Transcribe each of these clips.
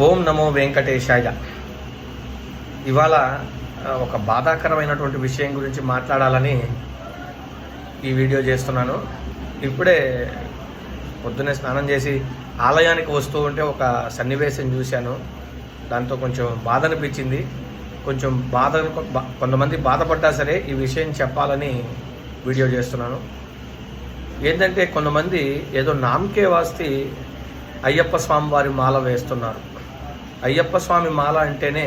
ఓం నమో వెంకటేశాయ. ఇవాళ ఒక బాధాకరమైనటువంటి విషయం గురించి మాట్లాడాలని ఈ వీడియో చేస్తున్నాను. ఇప్పుడే పొద్దున్నే స్నానం చేసి ఆలయానికి వస్తూ ఉంటే ఒక సన్నివేశం చూశాను. దాంతో కొంచెం బాధ అనిపించింది కొంచెం బాధ కొంతమంది బాధపడ్డా సరే ఈ విషయం చెప్పాలని వీడియో చేస్తున్నాను. ఏంటంటే కొంతమంది ఏదో నామకే వాస్తి అయ్యప్ప స్వామి వారి మాల వేస్తున్నారు. అయ్యప్ప స్వామి మాల అంటేనే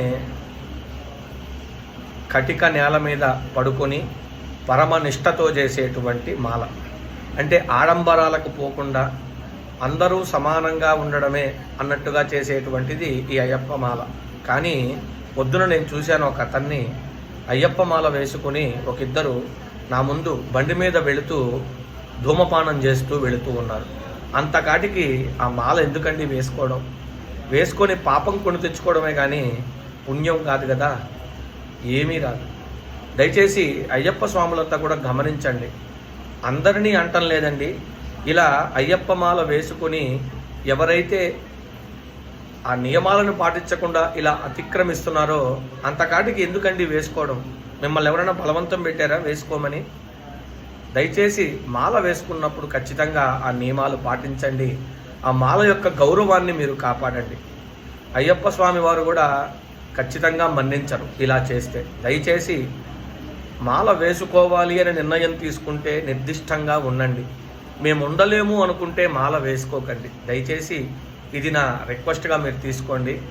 కటిక నేల మీద పడుకొని పరమనిష్టతో చేసేటువంటి మాల. అంటే ఆడంబరాలకు పోకుండా అందరూ సమానంగా ఉండడమే అన్నట్టుగా చేసేటువంటిది ఈ అయ్యప్ప మాల. కానీ పొద్దున నేను చూశాను ఒక అతన్ని అయ్యప్ప మాల వేసుకుని ఒక ఇద్దరు నా ముందు బండి మీద వెళుతూ ధూమపానం చేస్తూ వెళుతూ ఉన్నారు. అంతకాటికి ఆ మాల ఎందుకండి వేసుకోవడం? వేసుకొని పాపం కొని తెచ్చుకోవడమే కానీ పుణ్యం కాదు కదా. ఏమీ రాదు. దయచేసి అయ్యప్ప స్వాములంతా కూడా గమనించండి. అందరినీ అంటం లేదండి. ఇలా అయ్యప్ప మాల వేసుకొని ఎవరైతే ఆ నియమాలను పాటించకుండా ఇలా అతిక్రమిస్తున్నారో అంతకాటికి ఎందుకండి వేసుకోవడం? మిమ్మల్ని ఎవరైనా బలవంతం పెట్టారా వేసుకోమని? దయచేసి మాల వేసుకున్నప్పుడు ఖచ్చితంగా ఆ నియమాలు పాటించండి. ఆ మాల యొక్క గౌరవాన్ని మీరు కాపాడండి. అయ్యప్ప స్వామి వారు కూడా ఖచ్చితంగా మన్నించరు ఇలా చేస్తే. దయచేసి మాల వేసుకోవాలి అని నిర్ణయం తీసుకుంటే నిర్దిష్టంగా ఉండండి. మేము ఉండలేము అనుకుంటే మాల వేసుకోకండి. దయచేసి ఇది నా రిక్వెస్ట్గా మీరు తీసుకోండి.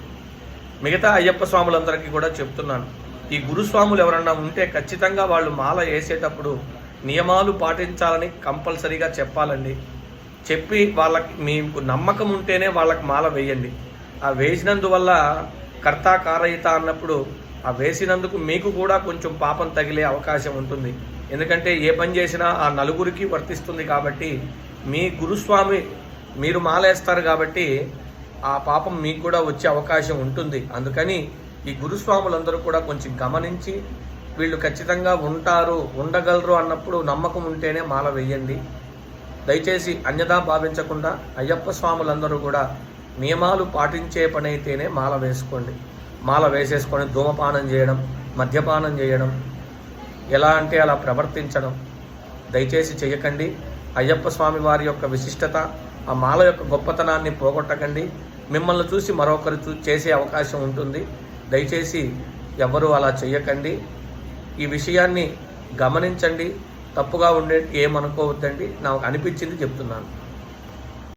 మిగతా అయ్యప్ప స్వాములందరికీ కూడా చెప్తున్నాను. ఈ గురుస్వాములు ఎవరన్నా ఉంటే ఖచ్చితంగా వాళ్ళు మాల వేసేటప్పుడు నియమాలు పాటించాలని కంపల్సరీగా చెప్పాలండి. చెప్పి వాళ్ళకి మీకు నమ్మకం ఉంటేనే వాళ్ళకి మాల వేయండి. ఆ వేసినందువల్ల కర్త కారయిత అన్నప్పుడు ఆ వేసినందుకు మీకు కూడా కొంచెం పాపం తగిలే అవకాశం ఉంటుంది. ఎందుకంటే ఏ పని చేసినా ఆ నలుగురికి వర్తిస్తుంది కాబట్టి మీ గురుస్వామి మీరు మాలేస్తారు కాబట్టి ఆ పాపం మీకు కూడా వచ్చే అవకాశం ఉంటుంది. అందుకని ఈ గురుస్వాములందరూ కూడా కొంచెం గమనించి వీళ్ళు ఖచ్చితంగా ఉంటారు ఉండగలరు అన్నప్పుడు నమ్మకం ఉంటేనే మాల వేయండి. దయచేసి అన్యదా భావించకుండా అయ్యప్ప స్వాములందరూ కూడా నియమాలు పాటించే పని అయితేనే మాల వేసుకోండి. మాల వేసేసుకొని ధూమపానం చేయడం మద్యపానం చేయడం ఎలా అంటే అలా ప్రవర్తించడం. దయచేసి చేయకండి అయ్యప్ప స్వామి వారి యొక్క విశిష్టత ఆ మాల యొక్క గొప్పతనాన్ని పోగొట్టకండి. మిమ్మల్ని చూసి మరొకరు చూ చేసే అవకాశం ఉంటుంది. దయచేసి ఎవరు అలా చేయకండి ఈ విషయాన్ని గమనించండి. తప్పుగా ఉండే ఏమనుకోవద్దండి. నాకు అనిపించింది చెప్తున్నాను.